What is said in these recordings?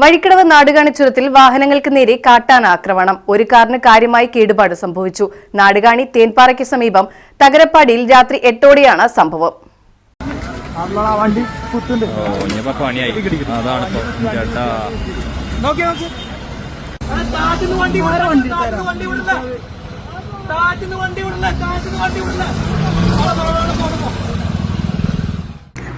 Vazhikkadavu Nadukani ചുരത്തിൽ വാഹനങ്ങൾക്ക് നേരെ കാട്ടാന ആക്രമണം. ഒരു കാറിന് കാര്യമായി കേടുപാട് സംഭവിച്ചു. നാടുകാണി തേൻപാറയ്ക്ക് സമീപം തകരപ്പാടിയിൽ രാത്രി എട്ടോടെയാണ് സംഭവം. വണ്ടി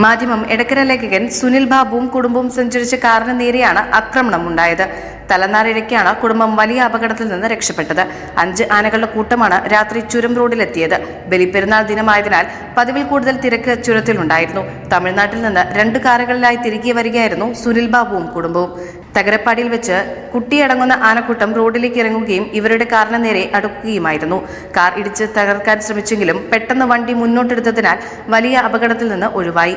മാധ്യമം എടക്കര ലേഖകൻ സുനിൽ ബാബുവും കുടുംബവും സഞ്ചരിച്ച കാറിന് നേരെയാണ് ആക്രമണം ഉണ്ടായത്. തലനാരിഴയ്ക്കാണ് കുടുംബം വലിയ അപകടത്തിൽ നിന്ന് രക്ഷപ്പെട്ടത്. അഞ്ച് ആനകളുടെ കൂട്ടമാണ് രാത്രി ചുരം റോഡിലെത്തിയത്. ബലിപ്പെരുന്നാൾ ദിനമായതിനാൽ പതിവിൽ കൂടുതൽ തിരക്ക് ചുരത്തിലുണ്ടായിരുന്നു. തമിഴ്നാട്ടിൽ നിന്ന് രണ്ട് കാറുകളിലായി തിരികെ വരികയായിരുന്നു സുനിൽ ബാബുവും കുടുംബവും. തകരപ്പാടിയിൽ വെച്ച് കുട്ടിയടങ്ങുന്ന ആനക്കൂട്ടം റോഡിലേക്ക് ഇറങ്ങുകയും ഇവരുടെ കാറിന് നേരെ അടുക്കുകയുമായിരുന്നു. കാർ ഇടിച്ച് തകർക്കാൻ ശ്രമിച്ചെങ്കിലും പെട്ടെന്ന് വണ്ടി മുന്നോട്ടെടുത്തതിനാൽ വലിയ അപകടത്തിൽ നിന്ന് ഒഴിവായി.